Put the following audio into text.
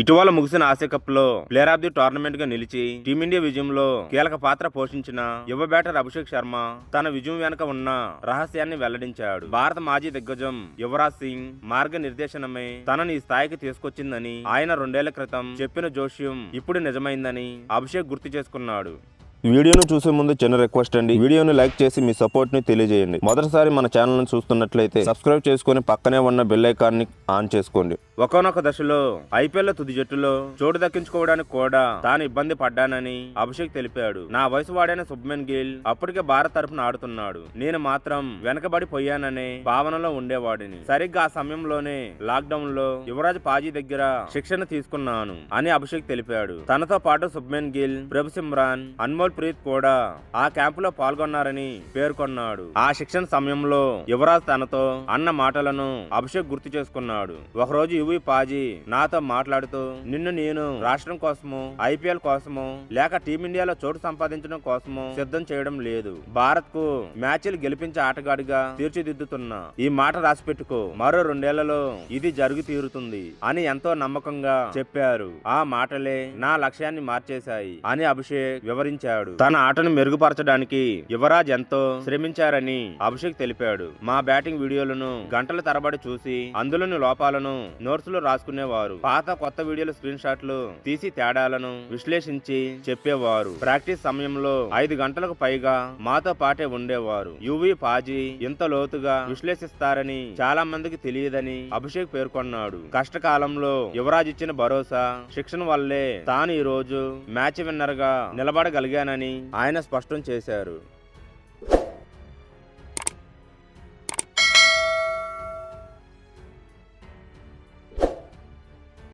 ఇటీవల ముగిసిన ఆసియా కప్లో ప్లేయర్ ఆఫ్ ది టోర్నమెంట్గా నిలిచి టీమిండియా విజయంలో కీలక పాత్ర పోషించిన యువ బ్యాటర్ అభిషేక్ శర్మ తన విజయం వెనుక ఉన్న రహస్యాన్ని వెల్లడించాడు. భారత మాజీ దిగ్గజం యువరాజ్ సింగ్ మార్గ నిర్దేశనమే తనని ఈ స్థాయికి తీసుకొచ్చిందని ఆయన రెండేళ్ళ క్రితం చెప్పిన జోష్యం ఇప్పుడు నిజమైందని అభిషేక్ గుర్తు చేసుకున్నాడు. వీడియోను చూసే ముందు చిన్న రిక్వెస్ట్ అండి. వీడియోను లైక్ చేసి మీ సపోర్ట్ని తెలియజేయండి. మొదటిసారి మన ఛానల్ని చూస్తున్నట్లయితే సబ్స్క్రైబ్ చేసుకొని పక్కనే ఉన్న బెల్ ఐకాన్ని ఆన్ చేసుకోండి. ఒకనొక దశలో ఐపీఎల్ తుది జట్టులో చోటు దక్కించుకోవడానికి కూడా తాను ఇబ్బంది పడ్డానని అభిషేక్ తెలిపాడు. నా వయసు వాడైన శుభ్మన్ గిల్ అప్పటికే భారత్ తరపున ఆడుతున్నాడు. నేను మాత్రం వెనకబడిపోయాననే భావనలో ఉండేవాడిని. సరిగ్గా ఆ సమయంలోనే లాక్డౌన్లో యువరాజ్ పాజీ దగ్గర శిక్షణ తీసుకున్నాను అని అభిషేక్ తెలిపాడు. తనతో పాటు శుభ్మన్ గిల్ ప్రభు సిమ్రాన్ అన్మోల్ ప్రీత్ కూడా ఆ క్యాంపులో పాల్గొన్నారని పేర్కొన్నాడు. ఆ శిక్షణ సమయంలో యువరాజ్ తనతో అన్న మాటలను అభిషేక్ గుర్తు చేసుకున్నాడు. ఒకరోజు యువి పాజీ. నాతో మాట్లాడుతూ నిన్ను నేను రాష్ట్రం కోసము ఐపీఎల్ కోసము లేక టీమిండియాలో చోటు సంపాదించడం కోసము సిద్ధం చేయడం లేదు. భారత్కు మ్యాచ్లు గెలిపించే ఆటగాడిగా తీర్చిదిద్దుతున్నా ఈ మాట రాసి పెట్టుకో మరో రెండేళ్ళలో ఇది జరిగి తీరుతుంది అని ఎంతో నమ్మకంగా చెప్పారు. ఆ మాటలే నా లక్ష్యాన్ని మార్చేశాయి అని అభిషేక్ వివరించాడు. తన ఆటను మెరుగుపరచడానికి యువరాజ్ ఎంతో శ్రమించారని అభిషేక్ తెలిపాడు. మా బ్యాటింగ్ వీడియోలను గంటల తరబడి చూసి అందులోని లోపాలను నోట్స్లో రాసుకునేవారు. పాత కొత్త వీడియోలు స్క్రీన్ షాట్లు తీసి తేడాలను విశ్లేషించి చెప్పేవారు. ప్రాక్టీస్ సమయంలో ఐదు గంటలకు పైగా మాతో పాటే ఉండేవారు. యువి పాజీ ఇంత లోతుగా విశ్లేషిస్తారని చాలా మందికి తెలియదని అభిషేక్ పేర్కొన్నాడు. కష్టకాలంలో యువరాజ్ ఇచ్చిన భరోసా శిక్షణ వల్లే తాను ఈ రోజు మ్యాచ్ విన్నర్గా నిలబడగలిగానని ఆయన స్పష్టం చేశారు.